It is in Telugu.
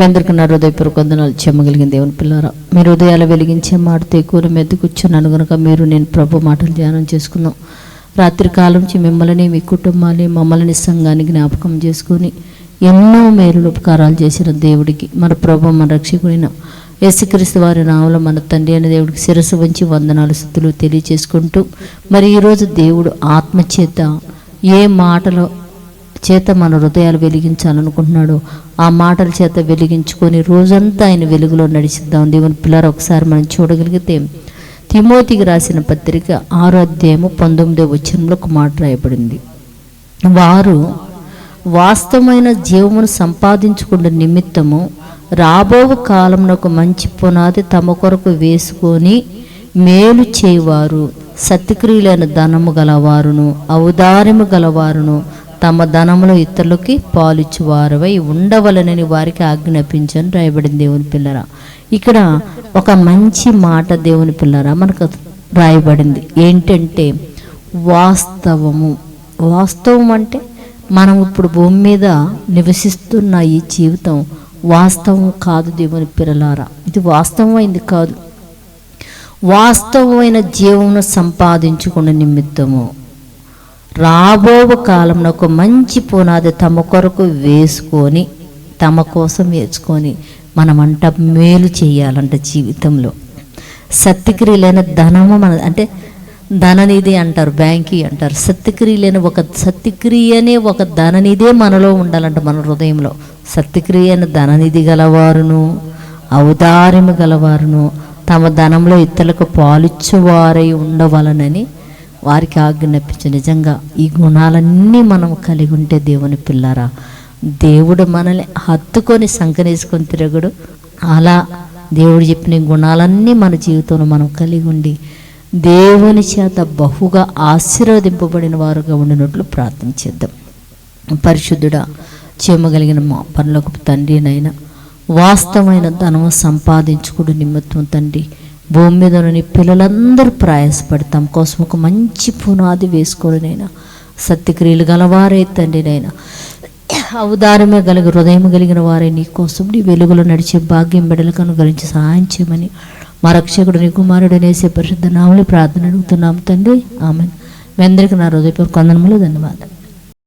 మీ అందరికీ నా హృదయపూర్వక వందనాలు చెమ్మగలిగిన దేవుని పిల్లారా. మీరు హృదయాలు వెలిగించే మాటతో ఎక్కువ మెద్దు కూర్చున్నాను కనుక మీరు నేను ప్రభు మాటలు ధ్యానం చేసుకుందాం. రాత్రి కాలం నుంచి మిమ్మల్ని మీ కుటుంబాన్ని మమ్మల్ని సంఘాన్ని జ్ఞాపకం చేసుకొని ఎన్నో మేలు ఉపకారాలు చేసిన దేవుడికి మన ప్రభు మన రక్షకుడైన యేసుక్రీస్తు వారి నామలో మన తండ్రి అనే దేవుడికి శిరస్సు వంచి వందనాలు స్థుతులు తెలియచేసుకుంటూ మరి ఈరోజు దేవుడు ఆత్మచేత ఏ మాటలో చేత మన హృదయాలు వెలిగించాలనుకుంటున్నాడు. ఆ మాటల చేత వెలిగించుకొని రోజంతా ఆయన వెలుగులో నడిచిద్దాం. దేవుని పిల్లలు ఒకసారి మనం చూడగలిగితే తిమోతికి రాసిన పత్రిక ఆరో అధ్యాయము పంతొమ్మిదో వచనంలో ఒక మాట రాయబడింది. వారు వాస్తవమైన జీవమును సంపాదించుకున్న నిమిత్తము రాబో కాలంలో ఒక మంచి పునాది తమ కొరకు వేసుకొని మేలు చేయవారు. సత్యక్రియలైన ధనము గలవారును ఔదార్యము గలవారును తమ ధనములు ఇతరులకి పాలిచ్చువారవై ఉండవలనని వారికి ఆజ్ఞాపించని రాయబడింది దేవుని పిల్లరా. ఇక్కడ ఒక మంచి మాట దేవుని పిల్లరా మనకు రాయబడింది. ఏంటంటే వాస్తవము. వాస్తవం అంటే మనం ఇప్పుడు భూమి మీద నివసిస్తున్న ఈ జీవితం వాస్తవం కాదు దేవుని పిల్లలారా. ఇది వాస్తవమైంది కాదు. వాస్తవమైన జీవమును సంపాదించుకున్న నిమిత్తము. రాబో కాలంలో ఒక మంచి పునాది తమ కొరకు వేసుకొని తమ కోసం వేసుకొని మనమంట మేలు చేయాలంట జీవితంలో. సత్యక్రియలైన ధనము మన అంటే ధననిధి అంటారు బ్యాంకి అంటారు. సత్యక్రియలైన ఒక సత్యక్రియ అనే ఒక ధననిధే మనలో ఉండాలంట మన హృదయంలో. సత్యక్రియ అయిన ధననిధి గలవారును ఔదార్యము గలవారును తమ ధనంలో ఇతరులకు పాలిచ్చువారై ఉండవలనని వారికి ఆజ్ఞాపించి నిజంగా ఈ గుణాలన్నీ మనం కలిగి ఉంటే దేవుని పిల్లరా దేవుడు మనల్ని హత్తుకొని సంకనేసుకొని తిరగడు. అలా దేవుడు చెప్పిన గుణాలన్నీ మన జీవితంలో మనం కలిగి ఉండి దేవుని చేత బహుగా ఆశీర్వదింపబడిన వారుగా ఉండినట్లు ప్రార్థించేద్దాం పరిశుద్ధుడా చేయమగలిగిన మా పనులకు తండ్రినైనా వాస్తవమైన ధనం సంపాదించుకుడు నిమిత్తం తండ్రి భూమి మీద ఉన్న పిల్లలందరూ ప్రయాసపడతాం. కోసం ఒక మంచి పునాది వేసుకోవడనైనా సత్యక్రియలు గలవారే తండ్రినైనా అవదారమే కలిగి హృదయం కలిగిన వారే నీ కోసం నీ వెలుగులో నడిచే భాగ్యం బిడలకు అనుగ్రహించి సహాయం చేయమని మా రక్షకుడు నీ కుమారుడు అనేసే పరిశుద్ధ నామని ప్రార్థన అడుగుతున్నాం తండ్రి. ఆమె మీ అందరికీ నా హృదయపూర్వక వందనములు ధన్యవాదాలు.